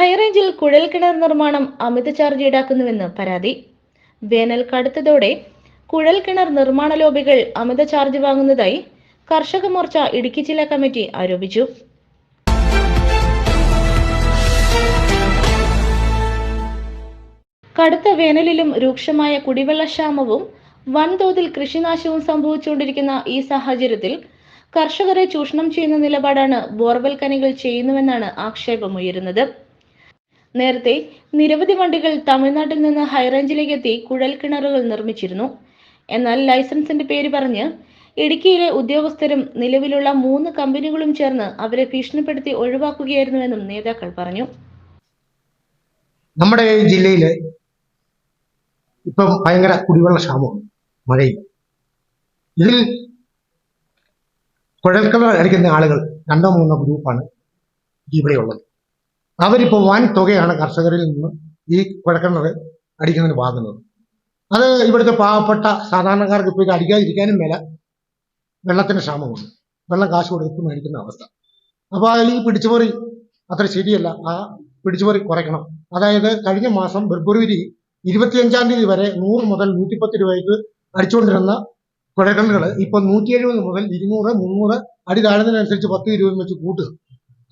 ഹൈറേഞ്ചിൽ കുഴൽ കിണർ നിർമ്മാണം അമിത ചാർജ് ഈടാക്കുന്നുവെന്ന് പരാതി. വേനൽ കടുത്തതോടെ കുഴൽ കിണർ നിർമ്മാണ ലോബികൾ അമിത ചാർജ് വാങ്ങുന്നതായി കർഷക മോർച്ച ഇടുക്കി ജില്ലാ കമ്മിറ്റി ആരോപിച്ചു. കടുത്ത വേനലിലും രൂക്ഷമായ കുടിവെള്ളക്ഷാമവും വൻതോതിൽ കൃഷിനാശവും സംഭവിച്ചുകൊണ്ടിരിക്കുന്ന ഈ സാഹചര്യത്തിൽ കർഷകരെ ചൂഷണം ചെയ്യുന്ന നിലപാടാണ് ബോർവെൽ കനികൾ ചെയ്യുന്നുവെന്നാണ് ആക്ഷേപമുയരുന്നത്. നേരത്തെ നിരവധി വണ്ടികൾ തമിഴ്നാട്ടിൽ നിന്ന് ഹൈറേഞ്ചിലേക്ക് എത്തി കുഴൽ കിണറുകൾ നിർമ്മിച്ചിരുന്നു. എന്നാൽ ലൈസൻസിന്റെ പേര് പറഞ്ഞ് ഇടുക്കിയിലെ ഉദ്യോഗസ്ഥരും നിലവിലുള്ള മൂന്ന് കമ്പനികളും ചേർന്ന് അവരെ ഭീഷണിപ്പെടുത്തി ഒഴിവാക്കുകയായിരുന്നുവെന്നും നേതാക്കൾ പറഞ്ഞു. നമ്മുടെ ഈ ജില്ലയിൽ ഇപ്പം ഭയങ്കര കുടിവെള്ള ക്ഷാമമാണ് മഴയും. ഇതിൽ കുഴൽക്കിണർ അടിക്കുന്ന ആളുകൾ രണ്ടോ മൂന്നോ ഗ്രൂപ്പാണ് ഇവിടെയുള്ളത് അവരിപ്പോൾ വൻ തുകയാണ് കർഷകരിൽ നിന്ന് ഈ കുഴക്കണർ അടിക്കുന്നതിന് വാങ്ങുന്നത്. അത് ഇവിടുത്തെ പാവപ്പെട്ട സാധാരണക്കാർക്ക് ഇപ്പോൾ ഇത് അടിക്കാതിരിക്കാനും മേല വെള്ളത്തിന് ക്ഷാമമുണ്ട്. വെള്ളം കാശ് കൊടുത്ത് മേടിക്കുന്ന അവസ്ഥ. അപ്പോൾ ഈ പിടിച്ചുപറി അത്ര ശരിയല്ല. ആ പിടിച്ചുപറി കുറയ്ക്കണം. അതായത് കഴിഞ്ഞ മാസം ഫെബ്രുവരി ഇരുപത്തിയഞ്ചാം തീയതി വരെ നൂറ് മുതൽ നൂറ്റിപ്പത്ത് രൂപയ്ക്ക് അടിച്ചുകൊണ്ടിരുന്ന കുഴൽക്കിണറുകൾ ഇപ്പൊ നൂറ്റി എഴുപത് മുതൽ ഇരുന്നൂറ് മുന്നൂറ് അടി താഴുന്നതിനനുസരിച്ച് പത്ത് ഇരുപത് വെച്ച് കൂട്ടുക.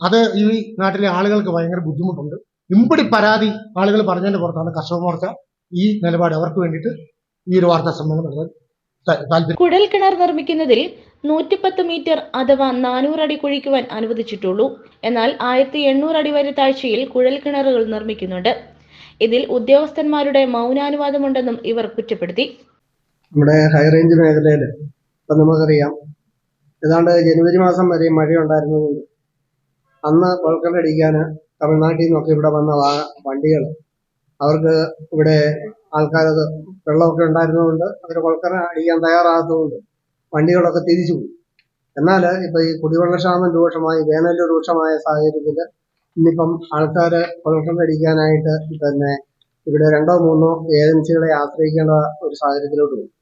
അത് ഈ നാട്ടിലെ ആളുകൾക്ക് ഭയങ്കര ബുദ്ധിമുട്ടുണ്ട്. ഇമ്പടി പരാതി ആളുകൾ പറഞ്ഞതിന്റെ പുറത്താണ് കർഷക മോർച്ച ഈ നിലപാട് അവർക്ക് വേണ്ടിയിട്ട് ഈ ഒരു വാർത്താ സമ്മേളനം നടത്താൻ കുഴൽ കിണർ നിർമ്മിക്കുന്നതിൽ നൂറ്റിപ്പത്ത് മീറ്റർ അഥവാ നാനൂറ് അടി കുഴിക്കുവാൻ അനുവദിച്ചിട്ടുള്ളൂ. എന്നാൽ ആയിരത്തി എണ്ണൂറ് അടി വരെ താഴ്ചയിൽ കുഴൽ കിണറുകൾ നിർമ്മിക്കുന്നുണ്ട്. ഇതിൽ ഉദ്യോഗസ്ഥന്മാരുടെ മൗനാനുവാദമുണ്ടെന്നും ഇവർ കുറ്റപ്പെടുത്തി. നമ്മുടെ ഹൈറേഞ്ച് മേഖലയിൽ ഇപ്പം നമുക്കറിയാം. ഏതാണ്ട് ജനുവരി മാസം വരെ മഴയുണ്ടായിരുന്നതുകൊണ്ട് അന്ന് കൊൽക്കണ്ടടിക്കാൻ തമിഴ്നാട്ടിൽ നിന്നൊക്കെ ഇവിടെ വന്ന വണ്ടികൾ. അവർക്ക് ഇവിടെ ആൾക്കാരത് വെള്ളമൊക്കെ ഉണ്ടായിരുന്നതുകൊണ്ട് അവർ കൊൽക്കര അടിക്കാൻ തയ്യാറാകാത്തതുകൊണ്ട് വണ്ടികളൊക്കെ തിരിച്ചു പോയി. എന്നാൽ ഇപ്പം ഈ കുടിവെള്ളക്ഷാമം രൂക്ഷമായി വേനൽ രൂക്ഷമായ സാഹചര്യത്തിൽ ഇന്നിപ്പം ആൾക്കാർ കൊൽക്കട്ട അടിക്കാനായിട്ട് തന്നെ ഇവിടെ രണ്ടോ മൂന്നോ ഏജൻസികളെ ആശ്രയിക്കേണ്ട ഒരു സാഹചര്യത്തിലോട്ട് പോകും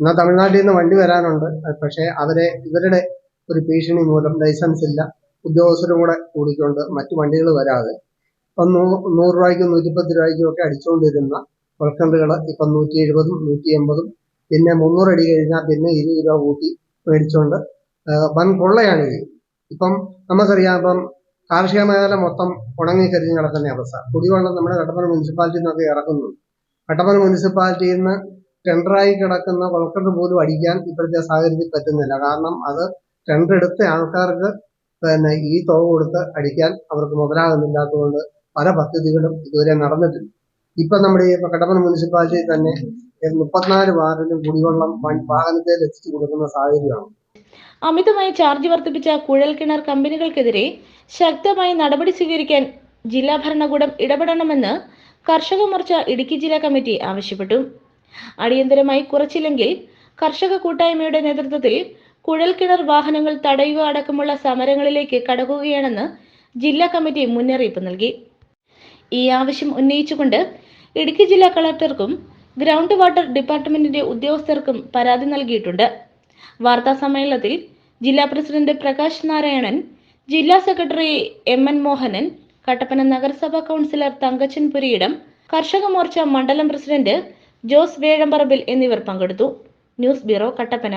എന്നാൽ തമിഴ്നാട്ടിൽ നിന്ന് വണ്ടി വരാനുണ്ട് പക്ഷേ അവരെ ഇവരുടെ ഒരു ഭീഷണി മൂലം ലൈസൻസ് ഇല്ല. ഉദ്യോഗസ്ഥരും കൂടെ കൂടിക്കൊണ്ട് മറ്റു വണ്ടികൾ വരാതെ ഇപ്പം നൂ നൂറ് രൂപയ്ക്കും നൂറ്റിപ്പത്ത് രൂപയ്ക്കും ഒക്കെ അടിച്ചുകൊണ്ടിരുന്ന വൽക്കണ്ടുകൾ ഇപ്പം നൂറ്റി എഴുപതും നൂറ്റി എൺപതും പിന്നെ മുന്നൂറ് അടി കഴിഞ്ഞാൽ പിന്നെ ഇരുപത് രൂപ കൂട്ടി മേടിച്ചുകൊണ്ട് വൻ കൊള്ളയാണ് ഇത്. ഇപ്പം നമുക്കറിയാം ഇപ്പം കാർഷിക മേഖല മൊത്തം ഉണങ്ങിക്കരിഞ്ഞ് കിടക്കുന്ന അവസ്ഥ. കുടിവെള്ളം നമ്മുടെ കട്ടപ്പന മുനിസിപ്പാലിറ്റിയിൽ നിന്നൊക്കെ ഇറക്കുന്നു. കട്ടപ്പന മുനിസിപ്പാലിറ്റിയിൽ നിന്ന് ടെൻഡറായി കിടക്കുന്ന കൊൽക്കണ്ട് പോലും അടിക്കാൻ ഇപ്പോഴത്തെ സാഹചര്യത്തിൽ പറ്റുന്നില്ല. കാരണം അത് ടെൻഡർ എടുത്ത ആൾക്കാർക്ക് പിന്നെ ഈ തുക കൊടുത്ത് അടിക്കാൻ അവർക്ക് മുതലാകുന്നില്ലാത്തതുകൊണ്ട് പല പദ്ധതികളും ഇതുവരെ നടന്നിട്ടില്ല. ഇപ്പൊ നമ്മുടെ ഈ കട്ടപ്പന മുനിസിപ്പാലിറ്റിയിൽ തന്നെ മുപ്പത്തിനാല് വാർഡിലും കുടിവെള്ളം വാഹനത്തെ എത്തിച്ചു കൊടുക്കുന്ന സാഹചര്യമാണ്. അമിതമായി ചാർജ് വർദ്ധിപ്പിച്ച കുഴൽ കിണർ കമ്പനികൾക്കെതിരെ ശക്തമായി നടപടി സ്വീകരിക്കാൻ ജില്ലാ ഭരണകൂടം ഇടപെടണമെന്ന് കർഷക മോർച്ച ഇടുക്കി ജില്ലാ കമ്മിറ്റി ആവശ്യപ്പെട്ടു. അടിയന്തരമായി കുറച്ചില്ലെങ്കിൽ കർഷക കൂട്ടായ്മയുടെ നേതൃത്വത്തിൽ കുഴൽക്കിണർ വാഹനങ്ങൾ തടയുക അടക്കമുള്ള സമരങ്ങളിലേക്ക് കടക്കുകയാണെന്ന് ജില്ലാ കമ്മിറ്റി മുന്നറിയിപ്പ് നൽകി. ഈ ആവശ്യം ഉന്നയിച്ചുകൊണ്ട് ഇടുക്കി ജില്ലാ കളക്ടർക്കും ഗ്രൗണ്ട് വാട്ടർ ഡിപ്പാർട്ട്മെന്റിന്റെ ഉദ്യോഗസ്ഥർക്കും പരാതി നൽകിയിട്ടുണ്ട്. വാർത്താ സമ്മേളനത്തിൽ ജില്ലാ പ്രസിഡന്റ് പ്രകാശ് നാരായണൻ ജില്ലാ secretary M N Mohanan Kattappana നഗരസഭാ കൗൺസിലർ തങ്കച്ചൻ പുരിയിടം കർഷക മോർച്ച മണ്ഡലം പ്രസിഡന്റ് ജോസ് വേഴമ്പറമ്പിൽ എന്നിവർ പങ്കെടുത്തു. News bureau Kattappana.